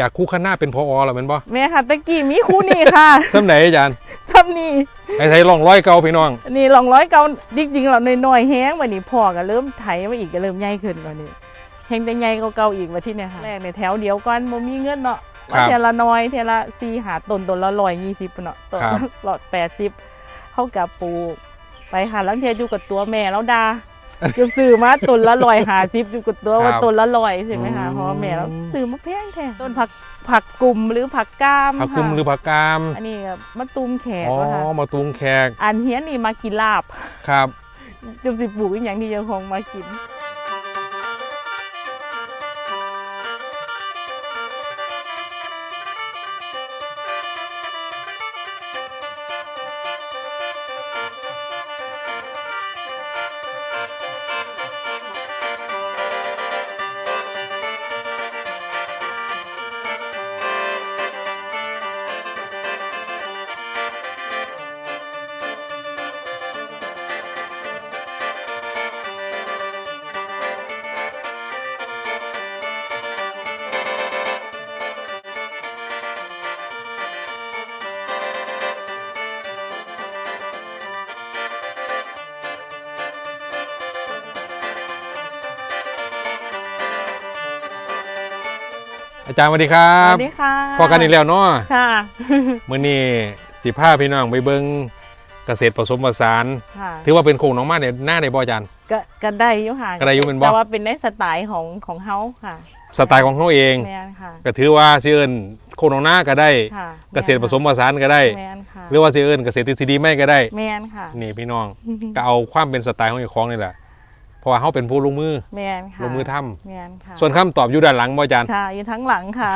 จากคู่คณะเป็นพอเหรอเป็นบ่แม่ค่ะตะกี้มีคู่นี่ค่ะซ้ำไหนอาจารย์ทำนี่ไอ้ไทยลองร้อยเก่าพี่น้อง นี่ลองร้อยเก่าจริงๆเราน้อยๆแห้งวันนี้พ่อก็เริ่มไถมาอีกก็เริ่มใหญ่ขึ้นวันนี้แห้งแต่ใหญ่เก่าๆอีกว่าที่เนี่ยค่ะแรกในแถวเดียวกันบ่มีเงินเนาะครับเทยละน้อยเทยละสี่หาต้นต้นละร้อยยี่สิบเนาะต้นครับละร้อยแปดสิบเขากับปลูกไปค่ะแล้วเทียอยู่กับตัวแม่แล้วดา จะซื้อมาต้นละร้อยหาสิบอยู่กับตัวว่าครับต้นละร้อยใช่ไหมคะอืมเพราะว่าแม่เราซื้อมาแพงแท้ต้นผักผักกลุ่มหรือผักก้ามผักกุมค่ะหรือผักกาม อันนี้ก็มะตูมแขกอ๋ออะค่ะมาตุงแขกอันเฮียนนี่มากินลาบครับจุมสิปลูกอหย่างที่ยังคงมากิน อาจารย์สวัสดีครัสบวัสดีค่ะพอกันอีกแล้วเนาะค่ะมื้อนี้สิพาพี่น้องไปเบิ่งเกษตรผสมผสาน ค่ะถือว่าเป็นโครงน้องมาเนี่ยหน้าได้บ่อาจารย์ ก็ก็ได้อยู่ค่ะก็ได้อยู่เป็นบ่ แต่ว่าเป็นในสไตล์ของของเฮาค่ะสไตล์ของเขาเอง แมนค่ะก็ถือว่าสิเอิ้นโครงน้องหน้าก็ได้ ค่ะเกษตรผสมผสานก็ได้ แมนค่ะหรือว่าสิเอิ้นเกษตรทฤษฎีไม่ก็ได้ แมนค่ะ นี่พี่น้อง ก็เอาความเป็นสไตล์ของเจ้าของนี่แหละ เพราะว่าเขาเป็นผู้ลงมือ แมนค่ะลงมือทำ แมนค่ะส่วนคำตอบอยู่ด้านหลังบ่อาจารย์ ค่ะอยู่ทั้งหลังค่ะ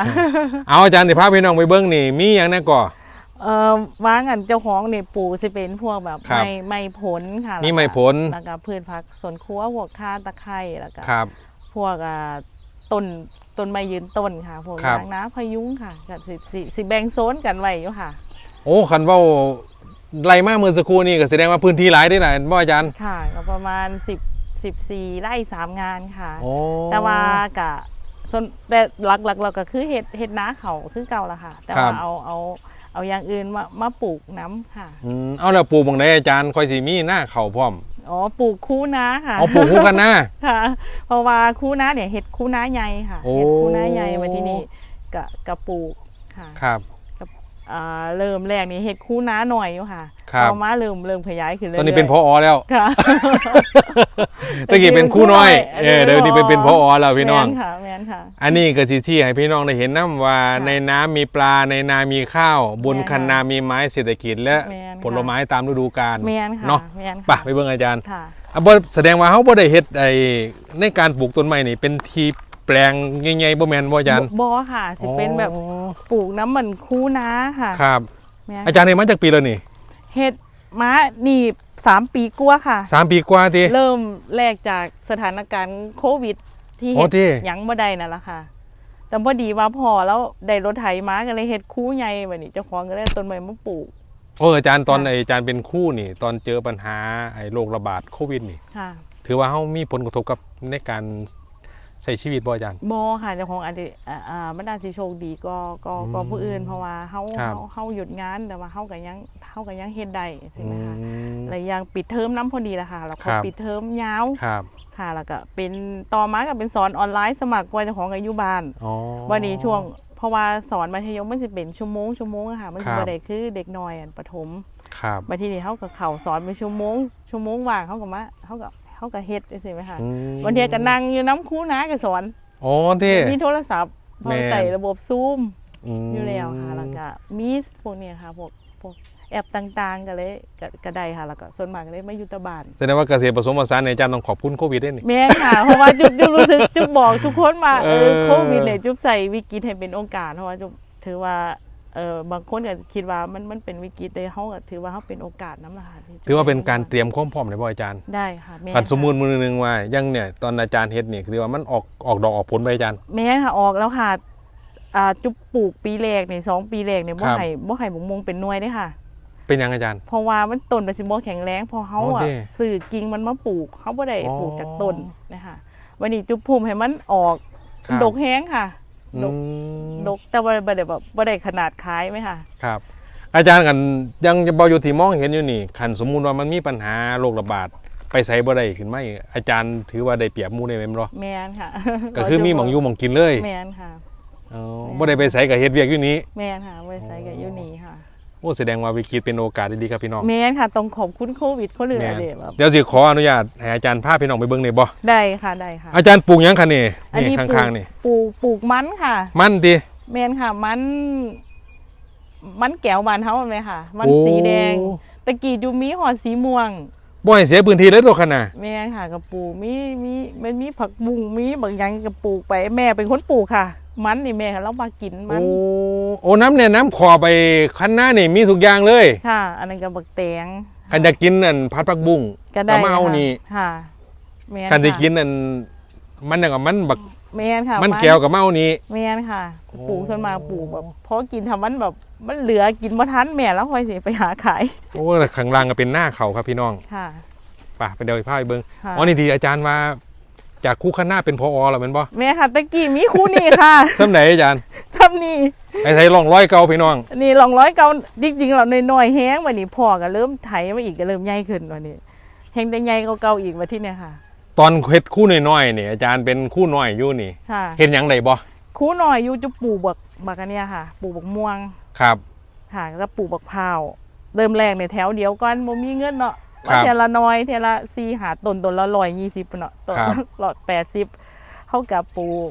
เอาอาจารย์สิพาพี่น้องไปเบิ่งนี่มีหยังแน่ก่อ เอ่อว่างอันเจ้าของเนี่ยปลูกจะเป็นพวกแบบครับ ไม้ไม้ผลค่ะมีไม้ผลแล้วก็พืชผักสวนครัวพวกข่าตะไคร้แล้วก็ครับ พวกอ่าต้นต้นไม้ยืนต้นค่ะ พวกครับ ยางน้ำพะยุงค่ะก็สิสิสิแบ่งโซนกันไว้อยู่ค่ะ โอ้คันเว่าไล่มาเมื่อสักครู่นี่ก็แสดงว่าพื้นที่หลายได้หลายบ่อาจารย์ ค่ะก็ประมาณ 10 14ไร่สามงานค่ะโอ้แต่ว่ากะส่วนแต่หลักๆเราก็คือเห็ดเห็ดนาเขาคือเก่าละค่ะ แต่ว่าเอาเอาเอาอย่างอื่นมามาปลูกน้ำค่ะอืมเอาแล้วปลูกบังไดอาจารย์ค่อยสิมีหน้าเขาพร้อมอ๋อปลูกคู่นาค่ะ เอาปลูกคู่กันนะ ค่ะเพราะว่าคู่นาเนี่ยเห็ดคู่นาใหญ่ค่ะโอ้ เห็ดคู่นาใหญ่มาที่นี่กะกะปลูกค่ะ ครับ อ่าเริ่มแรกนี่เห็ดคู่นาหน่อยอยู่ค่ะครับ ต่อมาเริ่มเริ่มขยายขึ้นเรื่ตอยๆอนนี้เป็นพออแล้วค่ะ ตะกี้เป็นครู่น้อยเออเออเดี๋ยวนี้เป็นเป็นพออแล้วพี่น้อง แม่ค่ะแม่นค่ะ อันนี้ก็สิที่ให้พี่น้องได้เห็นน้ำว่าค่ะในน้ำมีปลาในนามีข้าว บนแม่นคันนามีไม้เศรษฐกิจและแม่นค่ะ ผลไม้ตามฤดูกาลแม่นค่ะเนาะแม่นไปค่ะไปเบิ่งอาจารย์ค่ะ อะบ่แสดงว่าเขาบ่ได้เฮ็ดไอ้ในการปลูกต้นไม้นี่เป็นทีแปลงใหญ่ๆบ่แม่นบ่อาจารย์บอค่ะ สิเป็นแบบอ๋อปลูกน้ำมันคู่นาค่ะครับแม่นอาจารย์นี่มาจากปีแล้วนี่เฮ็ดม้านี่สามปีกว่าค่ะ สามปีกว่าติ เริ่มแรกจากสถานการณ์โควิด ที่โอ้เฮ็ดที่ หยังบ่ได้นั่นแหละค่ะ แต่พอดีว่าพอแล้วได้รถไถมาก็เลยเฮ็ดคู่ใหญ่บัดนี้เจ้าของก็เลยเอาต้นไม้มาปลูกโอ้อาจารย์ตอนค่ะไอ้อาจารย์เป็นครู่นี่ ตอนเจอปัญหาไอ้โรคระบาดโควิดนี่ ค่ะ ถือว่าเฮามีผลกระทบกับในการ ใช้ชีวิตบ่อาจารย์บอค่ะเจ้าของอาจจะอ่าอ่ามันอาจสิโชคดีก็ก็ก็อืมผู้อื่นเพราะว่าเฮาครับ เฮาเฮาหยุดงานแต่ว่าเฮาก็ยังเฮาก็ยังเฮ็ดได้ใช่ไหมคะอืมแล้วยังปิดเทอมน้ำพอดีละค่ะแล้วคพรัอบปิดเทอมยาวครับค่ะแล้วก็เป็นต่อมาก็เป็นสอนออนไลน์สมัครไว้เจ้าของอายุบานอ๋อ วันนี้ช่วงเพราะว่าสอนมัธยมมันจะเป็นชั่วโมงชั่วโมงอะค่ะมันครัจะบบ่ได้คือเด็กน้อยอันประถม ครับ มาที่นี่เขาก็เข่าสอนเป็นชั่วโมงชั่วโมงว่างเขาก็มาเขาก็ เขาก็เฮ็ดใช่ไหมคะอืมวันเทียก็นั่งอยู่น้ำครูนะก็สอนอ๋อที่ มีโทรศัพท์พอแม่นใส่ระบบซูมมอยู่แล้วค่ะแล้วก็มีสพวกเนี้ยค่ะพวกพวกแอปต่างๆก็เลยก็ก็ได้ค่ะแล้วก็ส่วนมากก็เลยมาอยู่แตะบาน แสดงว่าเกษตรผสมผสานเนี่ยอาจารย์ต้องขอบคุณโควิดด้วยนี่ แม่นค่ะ เพราะว่าจุ๊บจุ๊บรู้สึกจุ๊บบอกทุกคนมาเอเอออ โควิดเนี่ยจุ๊บใส่วิกฤตให้เป็นโอกาสเพราะว่าจุ๊บถือว่า เออบางคนก็คิดว่ามันมันเป็นวิกฤตแต่เขาก็ถือว่าเขาเป็นโอกาสน้ำละค่ะที่จะถือว่าเป็นการเตรียมความพร้อมในบ่อาจารย์ได้ค่ะแม่นขันสมมุติค่ะมือหนึงว่ายังเนี่ยตอนอาจารย์เฮ็ดนี่คือว่ามันออกออกดอกออกผลไปอาจารย์ แม่นค่ะออกแล้วค่ะอ่าจุ๊บปลูกปีแรกนี่สองปีแรกเนี่ยบ่ครับ ให้บ่ให้บุกมงเป็นหน่วยเด้อค่ะ เป็นยังอาจารย์ เพราะว่ามันต้นเป็นสิบ่แข็งแรงพอเฮาอ๋ออะเด้สื่อกิ่งมันมาปลูกเฮาบ่ได้อ๋อปลูกจากต้นนะคะวันนี้จุ๊บภูมิให้มันออกครับ ดกแห้งค่ะ ดกอืมดกแต่ว่าบ่ได้แบบบ่ได้ขนาดคล้ายไหมค่ะ ครับ อาจารย์กันยังจะบอยู่ที่มองเห็นอยู่นี่คันสมมุติว่ามันมีปัญหาโรคระบาดไปใส่บ่ได้ขึ้นมาอีกอาจารย์ถือว่าได้เปรียบหมู่ได้แม่นบ่แมนค่ะก็คือมีหม่องอยู่หม่องกินเลยแมนค่ะอ๋อบ่ได้ไปใส่กับเฮ็ดเวียกอยู่นี้แมนค่ะบริษัทกับยูนีค่ะ โอ้แสดงว่าวิกฤตเป็นโอกาสดีๆครับพี่น้องแมนค่ะต้องขอบคุณโควิดคนเหลือแม่นเด็แบบเดี๋ยวสิขออนุญาตให้อาจารย์พาพี่น้องไปเบิ่งได้บ่ได้ค่ะได้ค่ะ อาจารย์ปลูกหยังคะนี่อันนี่นี้ปลูกข้างๆนี่ปลูกปลูกมันค่ะ มันติแมนค่ะมันมันแก้วบานเฮาไหมค่ะ มันโอ้สีแดงตะกี้จูมีหอดสีม่วง บ่ให้เสียพื้นที่เลยตัวขนาดแม่นค่ะกับปลูกมีมีมันมีผักบุ้งมีบางอย่างกับปลูกไปแม่เป็นคนปลูกค่ะ มันนี่แม่ค่ะเรามากินมัโอ้นโอ้น้ำเนี่ยน้ำขอไปคันหน้านี่มีทุกอย่างเลยค่ะ อันนั้นกับบักแตงคันจะกินนั่นพัดผักบุ้ง ก็ได้ก็มาเอาค่ะนี่ ค่ะ แม่นคันจะค่ะกินนั่นมันน่ะกับมันบักแม่นค่ะมันแก้วกับเมานี่แม่นค่ะโอ้ปลูกส่วนมากปลูกแบบเพราะกินทำมันแบบ มันเหลือกินบ่ทันแม่แล้วค่อยสิไปหาขายโอ้ข้างล่างก็เป็นหน้าเขาครับพี่น้องค่ะไป่ะไปเดี๋ยวพาไปเบิ่งค่ะอ๋อนี่ทีอาจารย์มาจากคู่ข้างหน้าเป็นพออแล้วแม่นบ่แม่ค่ะตะกี้มีคู่นี่ค่ะ ซ้ำไหนอาจารย์ทำนี่ ไอ้ใส่ร่องร้อยเก่าพี่น้อง นี่ลองร้อยเก่าจริงๆเราน้อยๆแห้งวันนี้พ่อก็เริ่มไถมาอีกก็เริ่มใหญ่ขึ้นวันนี้แห้งแต่ใหญ่เก่าๆอีกว่าที่เนี่ยค่ะ ตอนเฮ็ดคู่น้อยๆนี่อาจารย์เป็นคู่น้อยอยู่นี่ค่ะเฮ็ดหยังได้บ่คู่หน่อยอยู่จะปลูกบักบักอันเนี้ยค่ะ ปลูกบักม่วง ครับ ค่ะแล้วปลูกบักพร้าวเริ่มแรกในแถวเดียวก่อนบ่มีเงินเนาะครับว่าเทละน้อยเทละสี่หาต้นต้นละร้อยยี่สิบเนาะต้นครับละร้อยแปดสิบเขากับปลูก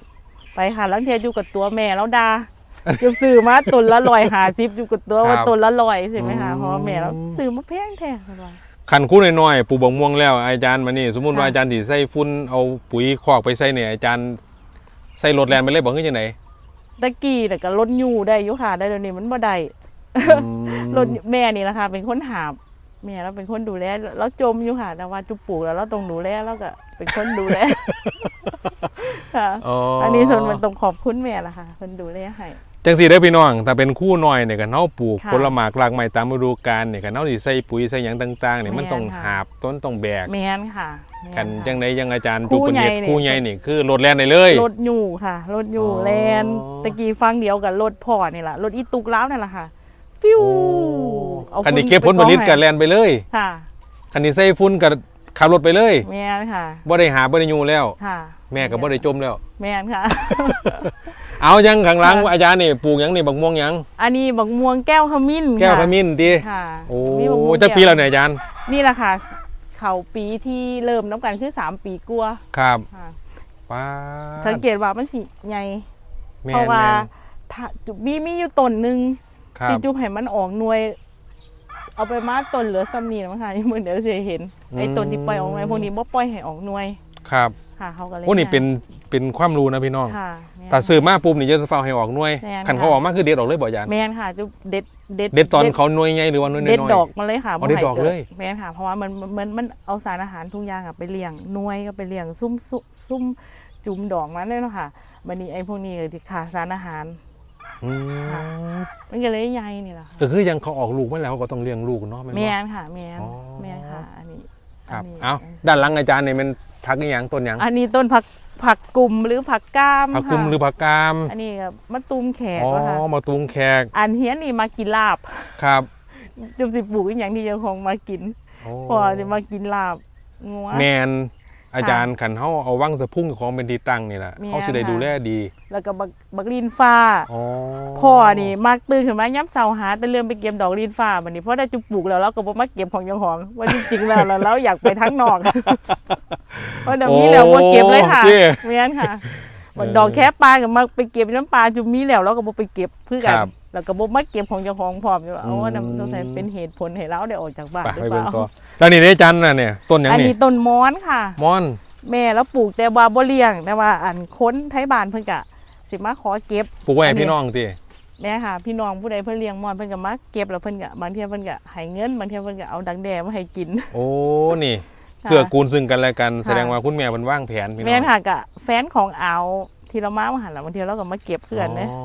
ไปค่ะแล้วเทียอยู่กับตัวแม่แล้วดาจะซื้อมาต้นละร้อยหาสิบอยู่กับตัวว่าต้นละร้อยใช่ไหมคะเพราะว่าแม่เราซื้อมาแพงแท้ค่ะว่าคันคู่น้อยๆปลูกบักม่วงแล้วอาจารย์มานี่สมมุติว่าค่ะอาจารย์สิใส่ฝุ่นเอาปุ๋ยคอกไปใส่เนี่ยอาจารย์ใส่รถแลนไปเลยบ่คือจังได ตะกี้แต่ะก็ลดอยู่ได้อยู่ค่ะ ได้เดี๋ยวนี้มันบ่ได้อืมรถแม่นี่แหละค่ะเป็นคนหาบแม่เราเป็นคนดูแลแล้วจมอยู่ค่ะแต่ว่าจุปลูกแล้วเราต้องดูแลแล้วก็เป็นคนดูแลค่ะอ๋ออัอันนี้ส่วนมันต้องขอบคุณแม่ละค่ะเพิ่นดูแลให้ จังซี่เด้อพี่น้อง ถ้าเป็นคู่น้อยเนี่ยก็เฮาปลูกค่ะผลไม้รากไม้ตามฤดูกาลเนี่ยก็เฮาสิใส่ปุ๋ยใส่หยังต่างๆเนี่ยมันแม่นต้องค่ะ หาบต้นต้องแบก แม่นค่ะแม่นกันค่ะจังไดยังอาจารย์คู่ดูเป็นใหญ่เฮ็ดเนี่ย คู่ใหญ่นี่คือรถแล่นได้เลย รถอยู่ค่ะรถอยู่อ๋อ แลนตะกี้ฟังเดียวกับรถพ่อนี่แหละรถอีตุกล้าวนี่แหละค่ะ ฟิวเอาคันนี้ฝุ่เก็บผลผลิตไปก็องให้แล่นไปเลย ค่ะ คันนี้ใส่ฝุ่นก็ ขับรถไปเลยแม่นค่ะบ่ได้หาบ่ได้อยู่แล้ว ค่ะ แม่ก็บ่ได้จมแล้ว แม่นค่ะ เอายังข้างหลังค่ะ อาจารย์นี่ปลูกหยังนี่บักม่วงหยังอันนี้บักม่วงแก้วขมิ้นแก้วค่ะขมิ้นติค่ะโอ้มีบักม่วงจักปีก้แล้วเนี่ยอาจารย์นี่แหละค่ะ เขาปีที่เริ่มน้ำกันคือสามปีกลัวาครับค่ะ ป้าดสังเกตว่ามันสิใหญ่แม่เพราะนว่าแม่นถ้ามีมีอยู่ต้นหนึ่งครัที่บจุ๊บให้มันออกหน่วย เอาไปมาต้นเหลือซ้ำนี่นะมั้งค่ะนี่มือเดี๋ยวจะเห็นไอ้ต้นที่ปล่อยออกหน่วยพวกนี้บ่ปล่อยให้ออกหน่วยครับค่ะเขาก็เลยโอ้นี่เป็นเป็นความรู้นะพี่น้องค่ะแม่นแต่ซื้อมาปุ๊บนี่จะเฝ้าให้ออกหน่วยแม่นคันเขาค่ะออกมาคือเด็ดออกเลยบ่อาจารย์แมนค่ะจุ๊บเด็ดเด็ดเด็ดตอนเขาหน่วยใหญ่หรือว่าหน่วยน้อยเด็ดๆดอกมาเลยค่ะอ๋อเด็ดดอกเลยแมนค่ะเพราะว่ามันมันมันเอาสารอาหารทุกอย่างอะไปเลี้ยงหน่วยก็ไปเลี้ยงซุ่มซุ่มซุ่มจุ่มดอกมันเลยเนาะค่ะวันนี้ไอ้พวกนี้เลยที่ขาดสารอาหาร อืมมันก็เลยใหญ่นี่แหละค่ะก็คือยังเขาออกลูกมาแล้วเขาก็ต้องเลี้ยงลูกเนาะแม่นแมบ่นค่ะแมนอ๋อ แมนค่ะ อันนี้ครับ นนี้เอาด้านหลังอาจารย์นี่มันผักอีหยังต้นหยังอันนี้ต้นผักผักกลุ่มหรือผักก้ามผักกุมค่ะหรือผักกามอันนี้ก็มะตูมแขกอ๋ออะค่ะมาตุงแขกอันเฮียนนี่มากินลาบ ครับจุมสิปลูกอหย่างที่ยังคงมากิน โอ้พอจะมากินลาบงัวแมน อาจารย์ขันเขาเอาว่างสะพุ่งของเป็นที่ตั้งนี่แหละแม่นเขาสิได้ค่ะดูแลดี แล้วก็บักบักลินฟ้าอ๋อพ่อนี่มักตื่นขึ้นมาย้ำเสาหาแต่เรื่องไปเก็บดอกลินฟ้าบัดนี้เพราะได้จุปลูกแล้วเราก็บ่มาเก็บของเจ้าของว่าจริงๆแล้วเราเราอยากไปทั้งนอกเพราะเดี๋ยวนี้แล้วบ่เก็บเลยค่ะโอ้แม่นค่ะบักเออดอกแค่ปลาก็มาไปเก็บน้ำปลาจุมีแล้วเราก็บ่ไปเก็บคือกันครับ แล้วก็บ่มาเก็บของเจ้าของพร้อมอยู่เอาว่าอืมสงสัยเป็นเหตุผลให้เราได้ออกจากบ้านไปหรืไปอเปเบิ่งล่าต่อแล้วนี่ได้อาจันน่ะเนี่ยต้นหยังอันนี่นี้ต้นมอนค่ะ มอน แม่แล้วปลูกแต่ว่าบ่เลี้ยง แต่ว่าอันค้นไทยบ้านเพิ่นก็สิมาขอเก็บ ปลูกไว้อัให้นนี้พี่น้องติแม่ค่ะ พี่น้องผู้ใดเพิ่นเลี้ยงมอนเพิ่นก็มาเก็บแล้วเพิ่นก็บางเที่ยเพิ่นก็ให้เงินบางเที่ยเพิ่นก็เอาดังแดมาให้กินโอ้นี่ค่ะ เกื้อกูลซึ่งกันและกัน ค่ะ แสดงว่าคุณแม่มันวางแผนพี่น้องแม่นค่ะก็แฟนของเอาที่เรามามาหันแล้วบางเที่ยเราก็มาเก็บเพื่อนเด้อ๋อ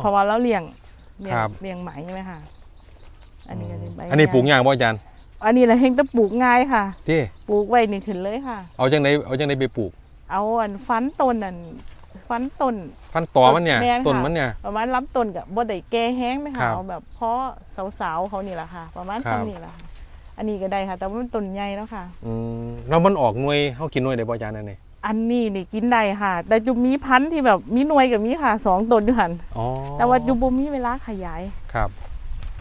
เพราะว่าเราเลี้ยง เลี้ยงครับเลี้ยงไหมใช่ไหมค่ะอันนี้ก็สิใบอันนี้ปลูกยากบ่อาจารย์อันนี้แหละเฮงแตะปลูกง่ายค่ะ ที่ปลูกไว้นี่ขึ้นเลยค่ะ เอาจังไดเอาจังไดไปปลูก เอาอันฟันต้นนั่นฟันต้นฟันต่อมันเนี่ยแม่นค่ะ ต้นมันเนี่ย ประมาณลำต้นกับบ่ได้แก่แห้งไหมครัคะบเอาแบบเพาะสาวๆเขานี่แหละค่ะ ประมาณครับ เท่านี้แหละค่ะ อันนี้ก็ได้ค่ะ แต่ว่ามันต้นใหญ่แล้วค่ะ อืมแล้วมันออกหน่วยเฮากินหน่วยได้บ่อาจารย์นั่นนี่ อันนี้นี่กินได้ค่ะ แต่จุมีพันธุ์ที่แบบมีหน่วยกับมีค่ะสองต้นอยู่หันอ๋อแต่ว่าจุบ่มีเวลาขยาย ครับ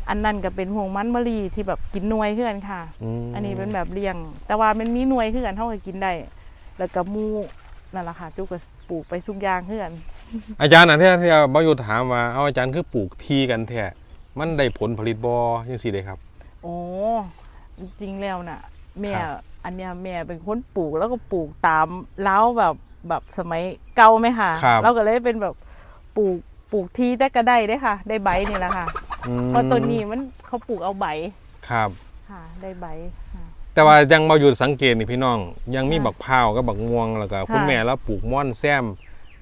อันนั้นก็เป็นพวงมันมะลีที่แบบกินหน่วยคือกันค่ะ มอันนี้เป็นแบบเลี้ยง แต่ว่ามันมีหน่วยคือกันเท่ากับกินได้ แล้วก็หมูนั่นแหละค่ะจุก็ปลูกไปทุกอย่างคือกันอาจารย์อันที่ที่บ่อยู่ถามว่าเอาอาจารย์คือปลูกทีกันแท้มันได้ผลผลิตบ่จังซี่เด้ครับ โอ้จริงๆแล้วน่ะแม่ครับ อันเนี้ยแม่เป็นคนปลูกแล้วก็ปลูกตามเล้าแบบแบบสมัยเก่าไหมค่ะครับ เราก็เลยเป็นแบบปลูกปลูกทีแต่ก็ได้ได้อค่ะ ได้ใบนี่แหละค่ะ อืมเพราะต้นนี้มันเขาปลูกเอาใบครับ ค่ะ ได้ใบค่ะ แต่ว่ายังบ่อยู่สังเกตนี่พี่น้อง ยังมีค่ะบักพร้าวกับบักม่วงแล้วก็คุณค่ะ แม่แล้วปลูกม่อนแซม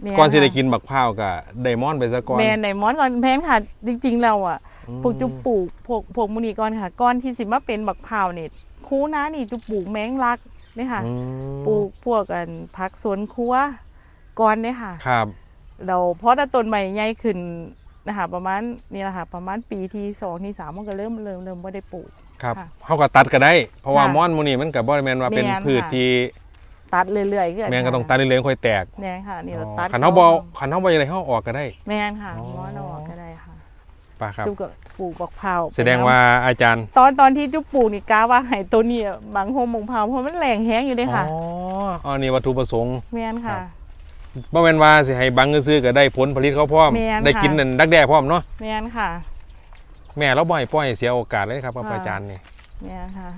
แม่ก่อนสิได้ค่ะกินบักพร้าวก็ได้ม่อนไปซะก่อน แม่ในมอนก่อนแพนค่ะ จริง ๆ เราอะอืมพวกจุปลูกพวกพวกมุนีก่อนค่ะก้อนที่สิมาเป็นบักพร้าวนี่ คูน้านี่จุปลูกแมงลักเนี่ยค่ะ ปลูกพวกกันผักสวนครัวก่อนเนี่ยค่ะ ครับ เราเพราะถ้าต้นใหม่ใหญ่ขึ้นนะคะประมาณนี่แหละค่ะประมาณปีที่สองที่สามมันก็เริ่มเริ่มเริ่มไม่ได้ปลูกครับเฮาก็ตัดก็ได้ เพราะว่าม่อนมูนี่มันก็บ่ได้แมนว่าเป็นพืชที่ตัดเรื่อยๆก็แม่นก็ต้องตัดเรื่อยๆค่อยแตกแม่นค่ะนี่เราตัดคันเฮาบ่คันเฮาบ่อะไรเฮาออกก็ได้ แม่นค่ะม้อนออกก็ได้ค่ะ ป่ะครับจุ๊บก็ปลูกบักพร้าวแสดงว่าอาจารย์ตอนตอนที่จุ๊บปลูกนี่กาว่าให้ตัวนี้อะบางโฮมบางพร้าวเพราะมันแรงแห้งอยู่เด้ค่ะอ๋ออันนี้วัตถุประสงค์แม่นค่ะครับบ่แม่นว่าสิให้บังซื้อๆก็ได้ผลผลิตเขาพร้อมแม่นได้ค่ะกินนั่นดักแด้พร้อมเนาะแม่นค่ะ แม่เราบ่ให้ปล่อยให้เสียโอกาสเลยครับกับค่ะอาจารย์นี่แม่นค่ะ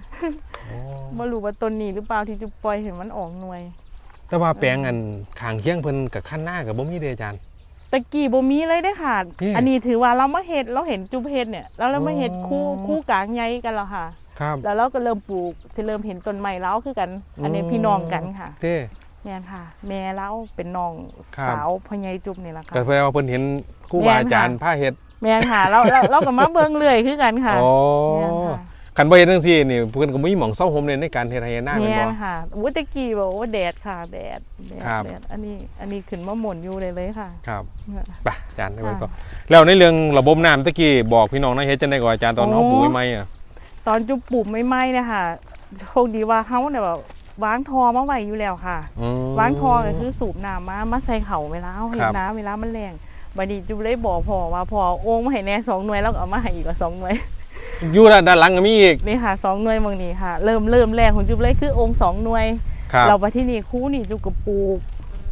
โอ้ไม่รู้ว่าต้นนี้หรือเปล่าที่จุ๊บปล่อยเห็นมันออกหน่วย แต่ว่าแปลงอันข้างเคียงเพิ่นกับขั้นหน้ากับบ่มีเด้อาจารย์ ตะกี้บ่มีเลยได้อค่ะ นี่ อันนี้ถือว่าเรามาเฮ็ดเราเห็นจุ๊บเฮ็ดเนี่ยแล้วเรามาเฮ็ดคู่อ๋อคู่กลางใหญ่กันแล้วค่ะ ครับแล้วเราก็เริ่มปลูกจะเริ่มเห็นต้นไม้แล้วคือกัน อันนี้อืมพี่น้องกันค่ะเด้แม่นค่ะ แม่เราเป็นน้องครับ สาวพ่อใหญ่จุ๊บนี่แหละค่ะ ก็แปลว่าเพิ่นเห็นครูบาอาจารย์พาเฮ็ดแม่นค่ะเราเราเราก็มาเบิ่งเรื่อยคือกันค่ะโอ้แม่นค่ะ คันบ่เฮ็ดจังซี่นี่เพิ่นก็บ่มีหม่องเซาโฮมเลยในการเฮ็ดให้หน้าแม่นแม่บ่นค่ะอู้ตะกี้บอกว่าแดดค่ะแดดแดดครับ แดดอันนี้อันนี้ขึ้นมาหมุนอยู่เลยเลยค่ะ ครับค่ะไปอาจารย์ได้ไว้ค่ะก่อนแล้วในเรื่องระบบน้ำตะกี้บอกพี่น้องนะเฮ็ดจังได๋ก่อนอาจารย์ตอนโอ้เฮาปลูกใหม่ๆอะ ตอนจุ๊บปลูกไม่ไหม้เนี่ยค่ะโชคดีว่าเขาเนี่ยแบบวางทอมาไว้อยู่แล้วค่ะ อืม วางทอก็คือสูบน้ำมามาใส่เข่าเวลาเอาเห็ครันบน้ำเวลามันแรงบัดนี้จุ๊บเลยบอกพ่อว่าพ่อโอ่งมาให้แน่สองหน่วยแล้วก็เอามาให้อีกว่าสองหน่วย อยู่ด้านด้านหลังก็มีอีกนี่ค่ะสองหน่วยบางนี้ค่ะ เริ่มเริ่มแรงของจุ๊บเลยคือองค์สองหน่วยครับเราไปที่นี่คู่นี่จุ๊บก็ปลูก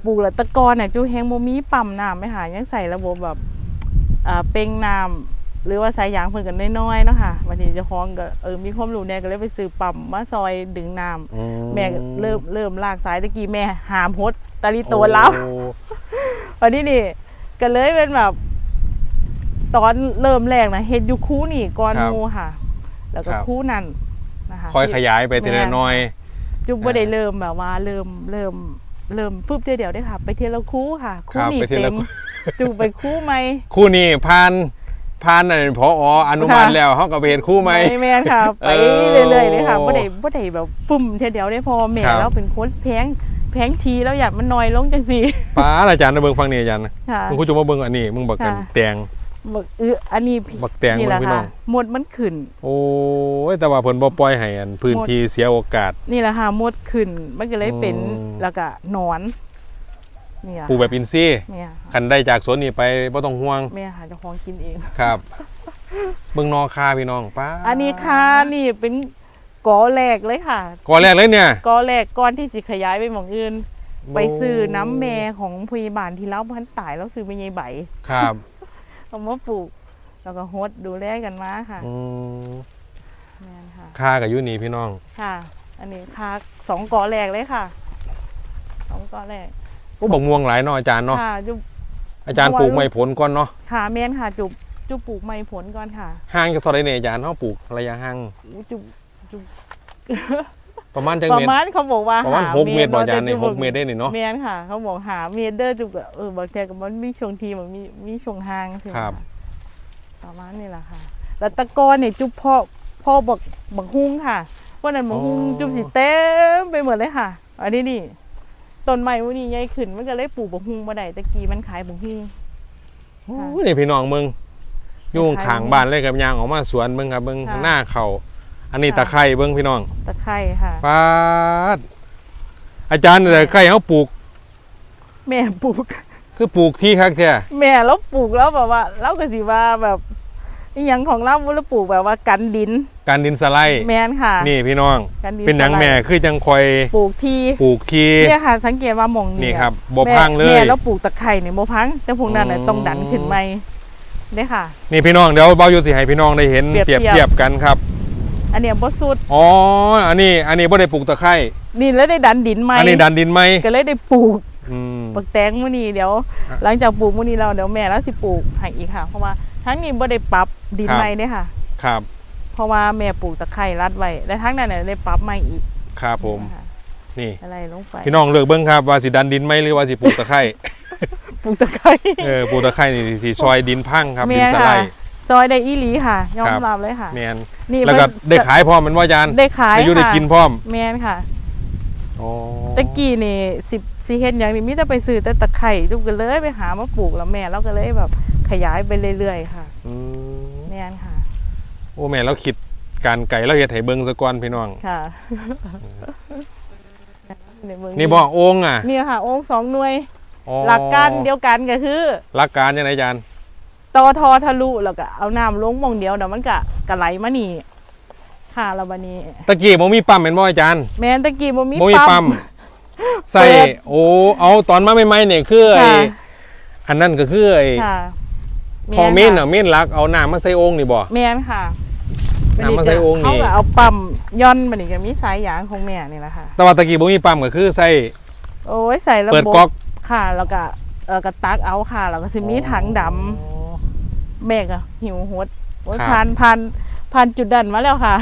ปลูกแล้วแตะกอนเนี่ยจุ๊บแฮงโมมีปั๊มน้ำไหมค่ะยังใส่ระบบแบบอ่าเป่งน้ำหรือว่าสายยางเพิ่นกันน้อยๆเนาะค่ะวันนี้เจะคล้าของก็เออมีความรู้แน่ก็เลยไปซื้อปั๊มมาซอยดึงน้ำอืแม่ก็เริ่มเริ่มลากสายตะกี้แม่หามฮดตาลีโตนแล้วโอ้วันนี้นี่ก็เลยเป็นแบบ ตอนเริ่มแรกนะเฮ็ดอยู่คู่นี่ก่อนหมูค่ะ แล้วก็คู่นั่นนะคะค่อยขยายไปทีละน้อย จุ๊บบ่ได้เริ่มแบบว่าเริ่มเริ่มเริ่มฟึบเดียวเดียวได้ค่ะ ไปเทีละคู่ค่ะ คู่ครับนี่ไปทีเต็ละมคู่ จุ๊บไปคู่ไหม คู่นี้ผ่านผ่านนั่นพออนุมัติค่ะ แล้วเฮาก็ไปเห็นคู่ไหม ไม่แม่นค่ะ ไปเออเรื่อยๆเลยค่ะบ่ได้บ่ได้แบบฟึ่มเทียเดียวได้พอแม่ครับแล้วเป็นคนแพงแพงทีแล้วอยากมันน้อยลงจังซี่ป้าอาจารย์นะเบิ่งฟังนี่อาจารย์นะค่ะ มึงคุณจะมาเบิ่งอันนี้มึงบอกกันค่ะ แตง บักเอออันนี้พี่บักแตงนี่แหละพี่น้ค่ะอง หมดมันขึ้น โอ้ยแต่ว่าเพิ่นบ่ปล่อยให้อันพื้นหมด ที่เสียโอกาส นี่แหละค่ะหมดขึ้น มันก็เลยเป็นอืม แล้วก็หนอนเนี่ยปลูกแบบอินทรีย์เนี่ยคันได้จากสวนนี้ไปบ่ต้องห่วงแม่ค่ะเจะของกินเอง ครับเบิ่งนอคาพี่น้องป้าอันนี้ค่ะนี่เป็นกอแรกเลยค่ะก่อนแรกเลยเนี่ยกอแรกก้อนที่สิขยายไปหมองอื่น ไปซื้อน้ำแม่ของพยาบาลที่เล่าพันตายแล้วซื้อไปยายใบ ครับ เอามาปลูก แล้วก็ฮดดูแลกันมาค่ะอืมแม่นค่ะคากับอยู่นี่พี่น้อง ค่ะ อันนี้ค่ะสองกอแรกเลยค่ะสองกอแรกก็บอกม่วงหลายเนาะอาจารย์เนาะค่ะจุบอาจารย์ปลูกไม่ผลก่อนเนาะค่ะแม่นค่ะ จุบจุบปลูกไม่ผลก่อนค่ะห่างจากเท่าไรเนี่ยอาจารย์เฮาปลูกระยะห่างอู้จุบจุบ ประมาณจังประเมตร มาณเขาบอกว่าประมาณหหกเมตรบ่อาจารย์เะนี่จุบหกเมตรได้นี่เนาะ แม่นค่ะ เขาบอกหาเมตรเดอร์จุบแบบเออบางทีก็มันมีช่วงทีมันมีมีช่วงห่างใช่ไหมครับะประมาณนี้แหละค่ะ แล้วตะกอนเนี่ยจุบพ่อพ่อบักบักฮุ้งค่ะวันนั้นบักฮุ้งจุบสีเต็มไปหมดเลยค่ะ อันนี้นี่ต้นไม้วันนี้ใหญ่ขึ้นมันก็เลยปลูกบกฮุงบ่ได้ตะกี้มันขายบกฮุงโอ้ยนี่พี่น้องมึงยุ่งขางบ้านเลยกับยางออกมาสวนเบิ่งครับเบิ่งค่ะ หน้าเขา อันนี้ค่ะตะไคร้เบิ่งพี่น้องตะไคร้ค่ะปาดอาจารย์แต่ไคร้เขาปลูก แม่ปลูก คือปลูกที่คักแท้แม่เราปลูกแล้วแบบว่าเราก็สิว่าแบบอหยังของเราเราปลูกแบบว่ากันดิน การดินสไลด์แมนค่ะ นี่พี่น้อง กันดินเป็นหนังสไลด์ แม่คือจังคอยปลูกที่ปลูกที่เนี่ยค่ะ สังเกตว่าหมองนี่อะครับบ่แม่พังเลยแม่เราปลูกตะไคร่เนี่ยบ่พัง แต่พวกนั้นน่ะอืม ต้องดันขึ้นไหมได้ค่ะ นี่พี่น้องเดี๋ยวเบาอยู่สิให้พี่น้องได้เห็นเปรียบเปรียบเทียบ เทียบกันครับ อันเนี้ยบ่สุด อ๋อ อันนี้ อันนี้บ่ได้ปลูกตะไคร้นี่แล้วได้ดันดินไหมอันนี้ดันดินไหมก็เลยได้ปลูกอืม ปักแตงมื้อนี้เดี๋ยว อะหลังจากปลูกมื้อนี้เราเดี๋ยวแม่เราสิปลูกให้อีกค่ะ เพราะว่าทั้งนี้บ่ได้ปรับดินครับ ใหม่เด้ค่ะ ครับ เพราะว่าแม่ปลูกตะไคร่รัดไว้และทั้งนั้นน่ะได้ปรับใหม่อีกครับผม นะคะนี่ อะไรลงไปพี่น้องเลือกเบิ้งครับว่าสิดันดินไหมหรือว่าสิปลูกตะไคร้ปลูกตะไคร่เออปลูกตะไคร้นี่สิซอยดินพังครับแม่ดินสไลค่ะด์ ซอยได้อีหลีค่ะ ยอมครับรับเลยค่ะแมนนี่แล้วก็มันได้ขายพร้อมแมันว่าอาจารย์ได้ขายได้อยู่ได้ค่ะกินพร้อมแมนค่ะอ๋อตะกี้นี่สิบสิเฮ็ดอย่างนี้มิแต่ไปซื้อแต่ตะไคร่ทุกกันเลยไปหามาปลูกแล้วแม่เราก็เลยแบบขยายไปเรื่อยๆค่ะอืมแม่นค่ะ โอ้แม่เราคิดการไก่เราเฮ็ดให้เบิ่งซะก่อนพี่น้องค่ะนี่บ่โอ่งอะนี่ค่ะโอ่งสองหน่วยอ๋อหลักการเดียวกันก็คือ หลักการยังไงอาจารย์ ตอทอทะลุแล้วก็เอาน้ำลงหมองเดียวเดี๋ยวมันก็กระไหลมานี่ค่ะแล้วบัดนี้ ตะกี้บ่มีปั๊มแม่นบ่อาจารย์แม่นตะกี้บ่มีบ่มีปั๊ปั๊มมใส่เปิดโอ้เอาตอนมาใหม่ๆเนี่ยคือไอ้ค่ะอันนั้นก็คือไอ้ค่ะพอเม่นค่ะอะเม่นหลักเอาน้ำมาใส่โอ่งนี่บ่ แม่นค่ะน้ำมาใส่โอ่งนี่ เขาก็เอาปั๊มย่อนมันนี่ก็มีสายยางของแม่นี่แหละค่ะ แต่ว่าตะกี้บ่มีปั๊มก็คือใส่โอ้ยใส่ระเปิดบบก๊อก ค่ะแล้วก็เออกระตักเอาค่ะแล้วก็สิมีถังดำ แม่ก็หิวหดโอ้ยครับ ผ่านผ่านผ่านจุดดันมาแล้วค่ะ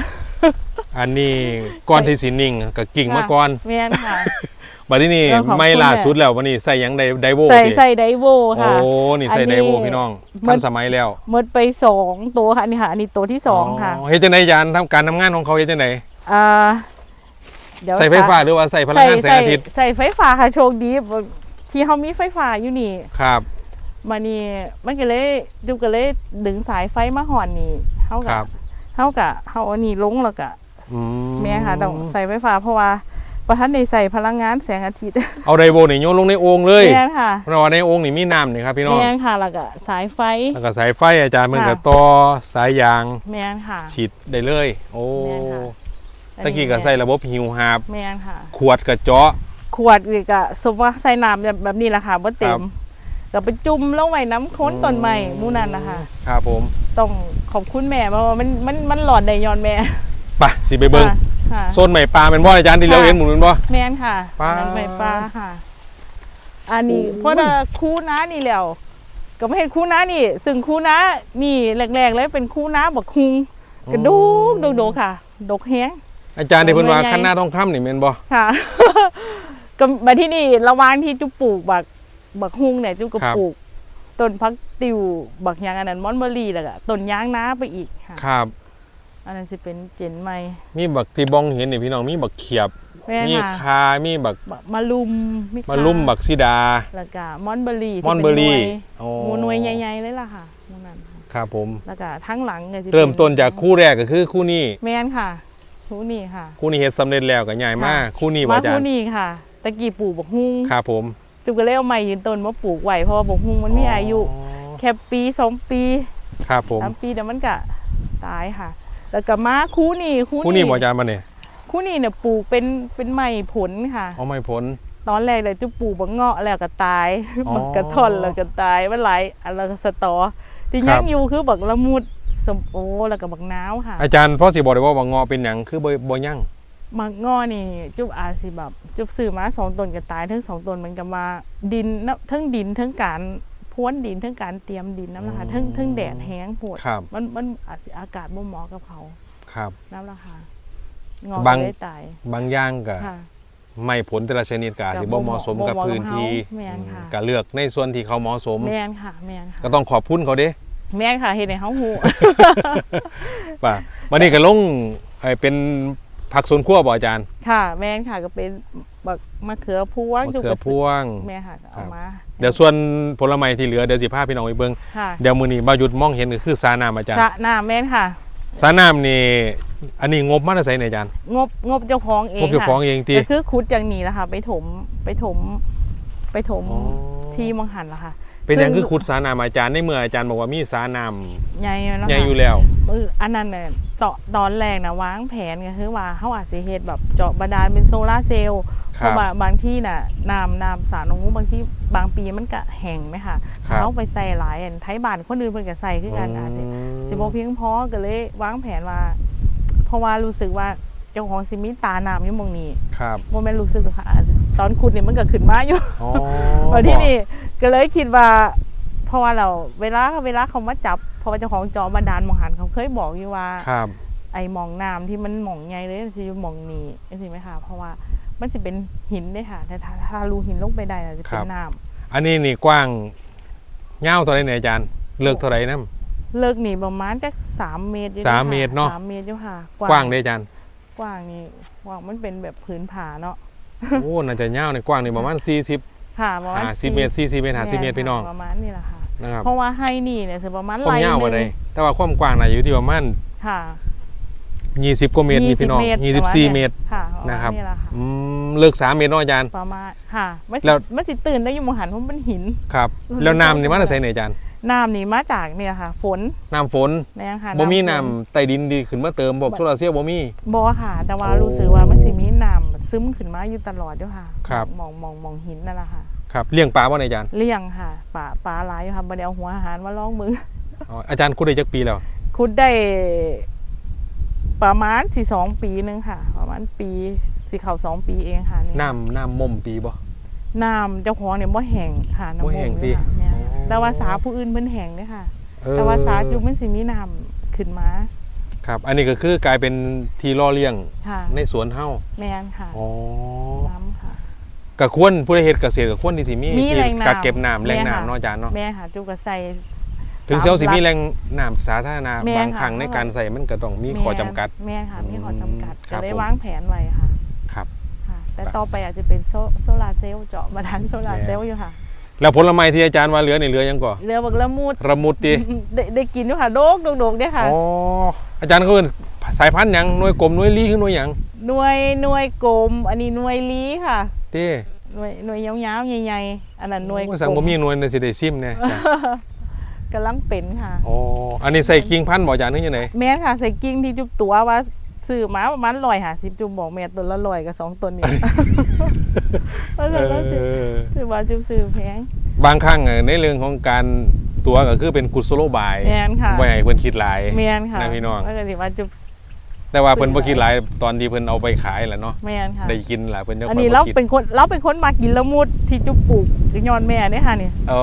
อันนี้ก้อนที่สินิ่งก็กิ่งมาก่อนแม่นค่ะ บัดนี้นี่เรื่องของไม่คุณล่าแม่ สุดแล้ววันนี้ใส่หยังไดไดโวใส่สิใส่ไดโวโอ้ค่ะนี่ใส่อันนี้ไดโวพี่น้องมัทันนสมัยแล้วหมดไปสองตัวค่ะอันนี่ค่ะอันนี้ตัวที่สองค่ะเฮ็ดจังไดยานทำการทำงานของเขาเฮ็ดจังไดอ่าเดี๋ยวใส่ไฟฟ้าหรือว่าใส่พลังใส่งานแสงใส่อาทิตย์ใส่ไฟฟ้าค่ะโชคดีที่เขามีไฟฟ้าอยู่นี่ ครับ มานี่มันก็เลยดูก็เลยดึงสายไฟมาห่อนนี่เท่าคกัรับบเท่ากับเท่าอันนี้ลงแล้วก็อืแม่ค่ะต้องใส่ไฟฟ้าเพราะว่าประทันได้ใส่พลังงานแสงอาทิตย์เอาไดโวนี่โยนลงในโอ่งเลยแม่นค่ะเพราะว่าในโอ่งนี่มีน้ำนี่ครับพี่น้องแม่นค่ะแล้วก็สายไฟ แล้วก็สายไฟอาจารย์มันค่ะ ก็ต่อสายยางแม่นค่ะ ฉีดได้เลย โอ้แม่นค่ะ ตะกี้ก็ใส่ระบบหิวหาบแม่นค่ะ ขวดกระเจาะ ขวดนี่ก็สมว่าใส่น้ำแบบแบบนี้แหละค่ะบ่เต็ครัมบ ก็ไปจุ่มลงไว้น้ำค้นต้นไม้หมู่นั้นนะคะครับผม ต้องขอบคุณแม่เพราะว่ามันมันมันหลอดได้ย้อนแม่ไปสิไปเบิ่งค่ะค่ะ โซนใหม่ปลาเป็นบ่อาจารย์ที่เราค่ะเห็นหมุนเป็นบ่ แม่นค่ะปลาอันนั้นไม่ปลาค่ะ อันนี้โอ้ย เพราะว่าคู่น้านี่แล้ว ก็ไม่เห็นคู่น้านี่ ซึ่งคู่น้านี่แรกๆเลยเป็นคู่น้าบักฮุงกระดูกโดกๆค่ะ ดกแฮง อาจารย์ที่เพิ่นว่าโอ้ยใหญ่คันหน้าทองคำนี่แม่นบ่ ค่ะ ก็มาที่นี่ระหว่างที่จุปลูกบัก บักฮุงเนี่ยจุก็ปลูกต้นพักติวบักยางอันนั้นมอนเบอรี่แล้วก็ต้นยางน้าไปอีกค่ะครับอันนั้นสิเป็นเจนใหม่มีบักตีบองเห็นนี่พี่น้องมีบักเขียบแม่มีค่ะคามีบักบักมะลุมมะลุ่มบักซิดาแล้วก็มอนเบอรี่มอนเบอรี่หมูหน่วยใหญ่ๆเลยล่ะค่ะหมูนั้นค่ะครับผมแล้วก็ทั้งหลังก็จะป็เริ่มต้นจากคู่แรกก็คือคู่นี้แม่นค่ะ คู่นี้ค่ะ คู่นี้เฮ็ดสำเร็จแล้วก็ใหญ่มากค่ะคู่นี้บ่มาอาจารคู่ย์นี้ค่ะตะกี้ปลูกบักฮุ้งครับผม จุกก็เลยเอาไม้ยืนต้นมาปลูกไว้เพราะว่าบักฮุ้งมันมีอายุ แค่ปีสองปีครับผมสามปีเดี๋ยวมันก็ตายค่ะ แล้วก็มาคู่นี้คู่คู่นี้บ่อาจารย์มาเนี่ยคู่นี้เนี่ยปลูกเป็นเป็นไม้ผลค่ะเอาไม่ผลตอนแรกเลยจุปลูกบักเงาะแล้วก็ตายอ๋อบักกระท่อนแล้วก็ตายมันหลายอันแล้วก็สตอที่ครัยับงอยู่คือบักละมุดสมโอแล้วก็บักนาวค่ะ อาจารย์พ่อสิบอกได้ว่าบ่งอเป็นหยังคือบ่บ่ยั่ง บักงอนี่จุบอาจสิแบบจุบซื้อมาสองตนก็ตายทั้งสองตนมันก็มาดินนะทั้งดินทั้งการพ้วนดินทั้งการเตรียมดินน้ำละค่ะทั้งทั้งแดดแห้งโพดครับมันมันอาจสิอากาศบ่เหมาะกับเขาครับน้ำละค่ะงอบัก็งได้ตายบางอย่างก็ค่ะไม่ผลแต่ละชนิดก็อาจสิบ่เหมาะสมกับบ่เหมาะพื้นที่กับเขาแม่นค่ะก็เลือกในส่วนที่เขาเหมาะสมแมนค่ะแมนค่ะก็ต้องขอบคุณเขาเด้แม่นค่ะเห็นในห้องหูป่ะวันนี้ก็ลงไอ้เป็น ผักสวนครัวบ่อาจารย์ค่ะ แม่นค่ะก็เป็นบักมะเขือพวงมะจุกเขือกระพวง แม่ค่ะก็เอามา เดี๋ยวส่วนผลไม้ที่เหลือเดี๋ยวสิพาพี่น้องไปเบิ่งค่ะเดี๋ยวมื้อนี้บ่าวหยุดมองเห็นก็คือสาน้ำอาจารย์ สระน้ำแม่นค่ะ สาน้ำนี่อันนี้งบมาจากไสเนี่ยอาจารย์งบงบเจ้าของเองงบเจ้าค่ะของเองติ ก็คือขุดจากนี้แหละค่ะ ไปถมไปถมไปถมอ๋อ ที่มังหันละค่ะ เป็นหยังซึ่งคือขุดสาน้ำอาจารย์ในเมื่ออาจารย์บอกว่ามีสาน้ำใหญ่แล้วใหญ่ค่ะอยู่แล้วเอออันนั้นเนี่ยตอนตอนแรกนะวางแผนก็คือว่าเขาอาจจะเฮ็ดแบบเจาะบาดาลเป็นโซลาร์เซลล์คเพรับราะว่าบางที่น่ะน้ำน้ำสารลงงูบางที่บางปีมันก็แห้งไหมค่ะครับเขาไปใส่หลายอันไทยบ้านคนอื่นเพิ่นก็ใส่คือกันอาจจะสิบ่เพียงพอก็เลยวางแผนว่า เพราะว่ารู้สึกว่าเจ้าของสิมีตาน้ำอยู่หมองนี้ครับบ่แม่นรู้สึกหรอกค่ะ ตอนขุดนี่มันก็ขึ้นมาอยู่อ๋อวันที่นี่ก็เลยคิดว่า เพราะว่าเราเวลาเวลาเขามาจับเพราะว่าเจ้าของจอบาดาลหมองหันเขาเคยบอกอยู่ว่า ครับไอ้หมองน้ำที่มันหมองใหญ่เลยมันจะอยู่หมองนี้ใช่ไหมคะเพราะว่ามันจะเป็นหินด้วยค่ะแต่ถ้าถ้ารูหินลงไปได้น่ะจะเป็นน้อันนี้นี่กว้างยาวเท่าไหร่เนี่ยอาจารย์ เลือกเท่าไหร่นํำเลิกหนีประมาณจักสามเมตรอยู่สามค่เมตรเนาะสามเมตรอยู่ค่ะ กว้างเด้อาจารย์ กว้างนี่กว้างมันเป็นแบบพื้นผาเนาะ โอ้น่าจะยาวในกว้างนี่ประมาณ40 ค่ะประมาณ50เมตร40เมตร50เมตรพี่น้องประมาณนี่แหละค่ะนะครับเพราะว่าให้นี่เนี่ยคือประมาณความไร่ยาวหบ่นึได้งแต่ว่าความกว้างน่าจะอยู่ที่ประมาณค่ะ20กว่าเมตรนี่พี่น้อง20 24เมตรค่ะประมาณนะครับนี่แหละค่ะอืมเลือก3เมตรเนาะอาจารย์ประมาณค่ะไม่สิแล้วไม่สิตื่นได้อยังมองหันเพราะมันหินครับอืมแล้วน้ำนี่มาจากไสเนี่ยอาจารย์น้ำนี่มาจากเนี่ยค่ะ ฝนน้ำฝนแม่นค่ะบ่มีฝน้ำใต้ดินดีขึ้นมาเติมบ่โซลาร์เซลล์บ่มีบ่ค่ะ แต่ว่าโอ้รู้สึกว่ามันสิมีน้ำ ซึมขึ้นมาอยู่ตลอดด้วยค่ะครับ มองมองมองหินนั่นแหละค่ะครับเลี้ยงปลาบ่เนี่ยอาจารย์เลี้ยงค่ะปลาปลาหลายอยู่ค่ะบ่ได้เอาหัวอาหารมาลองมือ อ๋ออาจารย์คุณได้จักปีแล้ว คุดได้ประมาณสิสองปีหนึงค่ะ ประมาณปีสิเข้าสองปีเองค่ะนี่น้ำน้ำม่มปีบ่ น้ำเจ้าของเนี่ยบ่แห้งค่ะน้ำบ่มแห้งงติเนี่ยค่ะเนี่ยอ๋อแต่ว่าสาผู้อื่นเพิ่นแห้งเด้อค่ะเออแต่ว่าสาจุมันสิมีน้ำขึ้นมา ครับ อันนี้ก็คือกลายเป็นที่ล่อเลี้ยงค่ะในสวนเฮาแม่นค่ะอ๋อน้ำค่ะก็ควรผู้ใดเฮ็ดเกษตรก็ควรที่สิมีมีที่แหล่งน้ำกักเก็บน้ำแหล่งแม่ค่ะน้ำเนาะอาจารย์เนาะแม่ค่ะจุกก็ใส่ ถึงเซลสิมีแหล่งน้ำสาธารณะแม่บางค่ะ ครั้งในการใส่มันก็ต้องมีข้อจำกัด แม่ค่ะ มีข้อจำกัดครัก็บเลยผม วางแผนไว้ค่ะครับ ค่ะ แต่ต่อไปอาจจะเป็นโซโซลาร์เซลล์เจาะบาดาลโซลาร์เซลล์อยู่ค่ะแล้วผลไม้ที่อาจารย์ว่าเหลือนี่เหลือยังก่อเรือบักละมุดระมุดติได้ได้กินอยู่ค่ะโดกโดกโดกเด้อค่ะ อ๋อ อาจารย์เขาเอิ้นสายพันธุ์หยังหน่วยกลมหน่วยลีคือหน่วยหยังหน่วยหน่วยกลม อันนี้หน่วยลีค่ะติหน่วยหน่วยยาวๆใหญ่ๆอันนั้นหน่วยโอ้สั่งบ่มีหน่วยน่ะสิได้ซิมแน่จ้ะกำลังเป็นค่ะอ๋ออันนี้ใส่กิ่งพันธุ์บ่อาจารย์นึกยังไงแม่นค่ะใส่กิ้งที่จุบตัวว่าซื้อมาประมาณร้อยหาสิบจุบบอกแม่ตัวละร้อยกับสองตัวนี่แล้วเอก็ซื้ออ ซื้อว่าจุบซื้อแพง บางครั้งอะในเรื่องของการ ตัวก็คือเป็นกุศโลบายแม่นค่ะบ่ให้เพิ่นคิดหลายแม่นค่ะนะพี่น้องแล้วก็สิว่าจุบแต่ว่าเพิ่นบ่คิดหลายตอนที่เพิ่นเอาไปขายแหละเนาะแม่นค่ะได้กินหลายเพิ่นจะอันค่อยนี้บ่เราคิดเป็นคนเราเป็นคนมากินละมุดที่จุบปลูกย้อนแม่เนี่ยค่ะนี่โอ้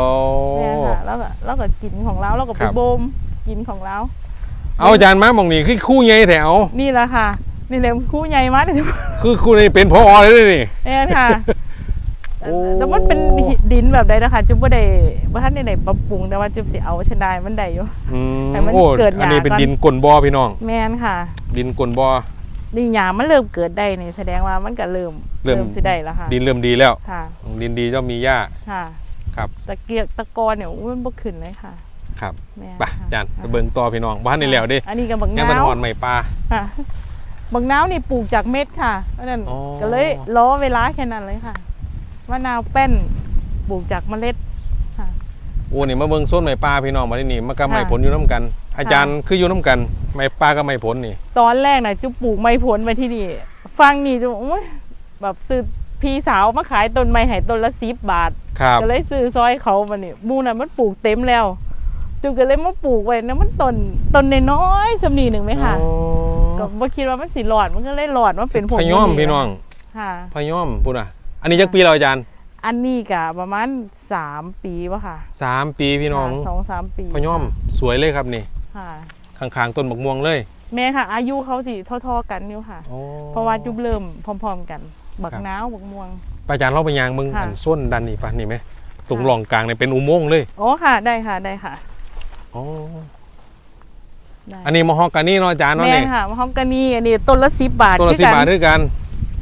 แม่นค่ะแล้วก็เราก็กินของเราเราก็คไปรับบ่มกินของเราเอาอาจารย์มาหม่องนี้คือคู่ใหญ่แถวนี่แหละค่ะนี่เลยคู่ใหญ่มากเลยคือคู่นี้เป็นพอเลยเด้อนี่แม่นค่ะ โอ้แต่มันเป็นดินแบบใดนะคะจุ๊บบ่ได้บ่ทันได้ไหนปรับปรุงแต่ว่าจุ๊บสิเอาชนายมันได้อยู่อืมแต่มันโอ้เกิดหยาอันนี้เป็นก่อนดินกลนบ่อพี่น้อง แม่นค่ะ ดินกลนบ่อนี่หยามันเริ่มเกิดได้นี่แสดงว่ามันก็เริ่มเริ่มสิได้แล้วค่ะ ดินเริ่มดีแล้วค่ะ ดินดีย่อมมีหญ้าค่ะ ครับตะเกียกตะกอนเนี่ยอุ้ยมันบ่ขึ้นเลยค่ะ ครับแม่นไปค่ะอาจารย์ไปเบิ่งต่อพี่น้องบ้านนี่แล้วเด้อันนี้ก็บักยังต้นนาวหอนใหม่ปลาค่ะบักนาวนี่ปลูกจากเม็ดค่ะเพราะฉะนั้นอ๋อก็เลยล้อเวลาแค่นั้นเลยค่ะ มะนาวแป้นปลูกจากเมล็ดค่ะโอ้นี่มาเบิ่งส้นใหม่ปลาพี่น้องมาที่นี่มันก็ค่ะไม่ผลอยู่น้ำกัน อาจารย์คืออยู่น้ำกันใหม่ปลาก็ไม่ผลนี่ ตอนแรกน่ะจุ๊บปลูกไม้ผลไปที่นี่ ฟังนี่จุ๊บโอ้ยแบบซื้อพี่สาวมาขายต้นไม้ให้ต้นละสิบบาทครับก็เลยซื้อซอยเขามาเนี่ยมูน่ะมันปลูกเต็มแล้วจุ๊บก็เลยมาปลูกไว้นะมันต้นต้นน้อยๆสำนีหนึ่งไหมคะอ๋อก็บ่คิดว่ามันสิหลอดมันก็เลยหลอดมันเป็นผงพยอมนี่พี่น้องค่ะพยอมพูดอะ อันนี้จักปีแล้วอาจารย์อันนี้กะประมาณสามปีวะค่ะสามปีพี่น้องค่ะสองสามปีพยอมสวยเลยครับนี่ค่ะข้างๆต้นบักม่วงเลย แม่ค่ะ อายุเขาสิเท่าๆกันอยู่ค่ะอ๋อเพราะว่าจุ๊บเริ่มพร้อม ๆ กันบักครับน้าวบักม่วงป้าอาจารย์เราไปยางมึงค่ะอันส้นดันนี่ปะนี่ไหมตรงค่ะร่องกลางเนี่ยเป็นอุโมงค์เลยโอ้ค่ะได้ค่ะได้ค่ะอ๋อได้อันนี้มอฮอกกานี่เนาะอาจารย์เนาะแม่นี่นค่ะมะฮอกกานีอันนี้ต้นละ10บาทตัวละคือสิบกันบาทด้วยกัน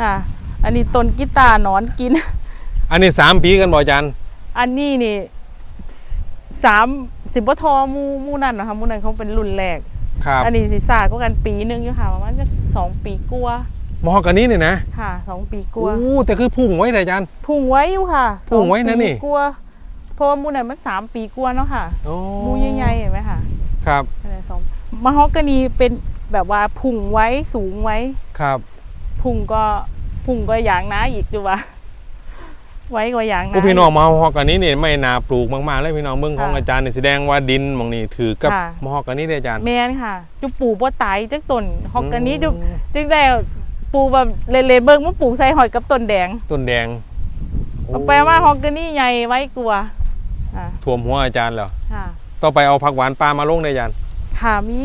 ค่ะ อันนี้ต้นกีตาร์หนอนกิน อันนี้สามปีกันบ่อาจารย์อันนี้นี่สามสิบปทอหมูหมูนั่นนะคะหมูนั่นเขาเป็นรุ่นแรก ครับอันนี้สิสาก็กันปีหนึงอยู่ค่ะประมาณสักสองปีกลัวามอฮอกกานี่เนี่ยนะค่ะสองปีกลัโอ้วาแต่คือพุ่งไว้แต่อาจารย์ พุ่งไว้อยู่ค่ะพุ่งไว้นะสอปีนี่กลัวาเพราะว่าหมูนั่นมันสามปีกลัวาเนาะค่ะโอ้หมูใหญ่ๆเห็นไหมค่ะครับอันนี้สองมะฮอกกานีเป็นแบบว่าพุ่งไว้สูงไว้ ครับ พุ่งก็ พุ่งก็อย่างน้าอีกดูว่า ไว้ก็อย่างน้าผู้พี่น้องมอฮอกกานี่เนี่ยไม่นาปลูกมากๆเลยพี่น้องเมืองของอาจารย์นี่แสดงว่าดินมองนี่ถือกับค่ะมอฮอกกานี่ได้อาจารย์ แมนค่ะ จุปลูกบ่ตายจักต้นฮอกกานีจุอืม จึงได้ปลูกแบบเลนๆเบิ่งมันปลูกใส่หอยกับต้นแดงต้นแดงเอาไปว่าฮอกกานีใหญ่ไว้กลัวอ่าท่วมหัวอาจารย์แล้วค่ะ ต่อไปเอาผักหวานปลามาลงได้อาจารย์ ค่ะมี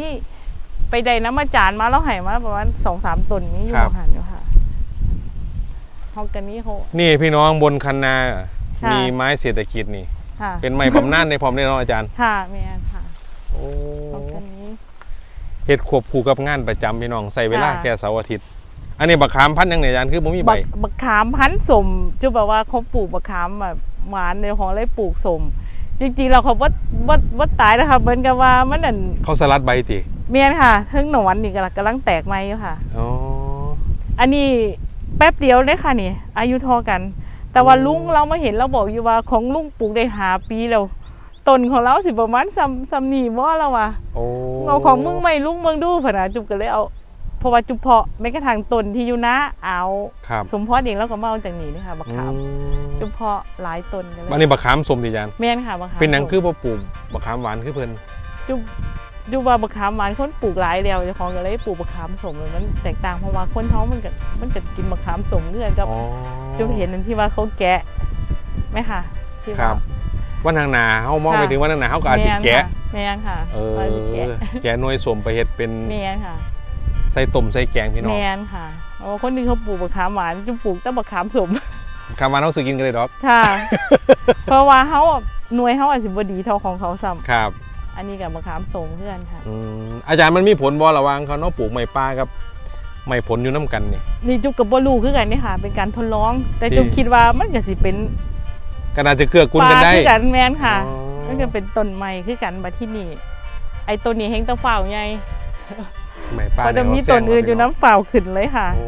ไปได้น้ำมาจานมาแล้วให้มาประมาณสองสามต้นมีอยู่ครับ หันอยู่ค่ะ ฮอกกานีเขา นี่พี่น้องบนคันนาค่ะ มีไม้เศรษฐกิจนี่ ค่ะ เป็นไม้บำนาญในพร้อมได้เนาะอาจารย์ค่ะแมนค่ะโอ้ฮอกกานีเฮ็ดควบคู่กับงานประจำพี่น้องใส่เวลาค่ะ แค่เสาร์อาทิตย์ อันนี้บักขามพันธุ์ยังไงอาจารย์คือบ่มีใบ บักบักขามพันธุ์สมจุแบบว่าเขาปลูกบักขามแบบหวานในของเลยปลูกสม จริงๆเราเขาว่าว่าว่าตายนะคะเหมือนกับว่ามันนั่นเขาสลัดใบติเมียนค่ะเทั้งหนอนนี่กำลังกำลังแตกไม้อยู่ค่ะ อ๋ออันนี้ แป๊บเดียวเลยค่ะนี่ อายุเทอกัน แต่ว่าอืมลุงเรามาเห็นเราบอกอยู่ว่าของลุงปลูกได้หาปีแล้วต้นของเราสิประมาณซ้ำซ้ำนี่บ่แล้วว่ะโอ้เอาของมึงไม่ลุงเมืองดูพะนะจุบก็เลยเอาเพราะว่าจุบเพาะแม้กระทั่งต้นที่อยู่นะเอาครับสมพอเองแล้วก็มาเอาจากนี่นะคะบักอืขามมจุบเพาะหลายต้นกันเลยอันนี้บักขามสมติอาจารย์แม่นค่ะบักขามเป็นหนังคือบ่ปลูกบักขามหวานคือเพิ่นจุบ จุบว่าบักขามหวานคนปลูกหลายแล้วเจ้าของก็เลยปลูกบักขามสมเลยมันแตกต่างเพราะว่าคนท้องมันก็มันก็กินบักขามสมเลือดกับอ๋อจุบเห็นอันที่ว่าเขาแกะไหมค่ะที่ครัว่าบวันทางหนาเฮามองค่ะ ไปถึงวันทางหนาเฮาก็อาจสิแกะแม่นค่ะเออว่าสิแกะแกะหน่วยสมไปเฮ็ดเป็นแม่นค่ะใส่ต้มใส่แกงพี่น้องแม่นค่ะโอ้คนหนึงเขาปลูกบักขามหวานจุบปลูกแต่บักขามสม คำว่าเฮาซื้อกินกันเลยดอกค่ะ เพราะว่าเขาอะหน่วยเขาอาจจะบดีเท่าของเขาซ้ครับำ อันนี้กับมะขามสมเพื่อนค่ะ อืมอาจารย์มันมีผลบ่ระหว่างเขาเนาะปลูกไม้ป่ากับไม้ผลอยู่น้กันนี่ นี่จุกกับบลูคือกันนี่ค่ะ เป็นการทดลอง แต่ที่จุกคิดว่ามันก็สิเป็นก็น่าจะเกื้อกูลปกันลาได้ คือกันแมนค่ะ อ๋อ มันก็เป็นต้นไม้คือกันมาที่นี่ ไอ้ต้นนี้เฮงตะฝ่าวไงไม้ป่าเพราะจะมีเยต้นอื่นอยู่เาน้ำฝ่าวขึ้นเลยค่ะ โอ้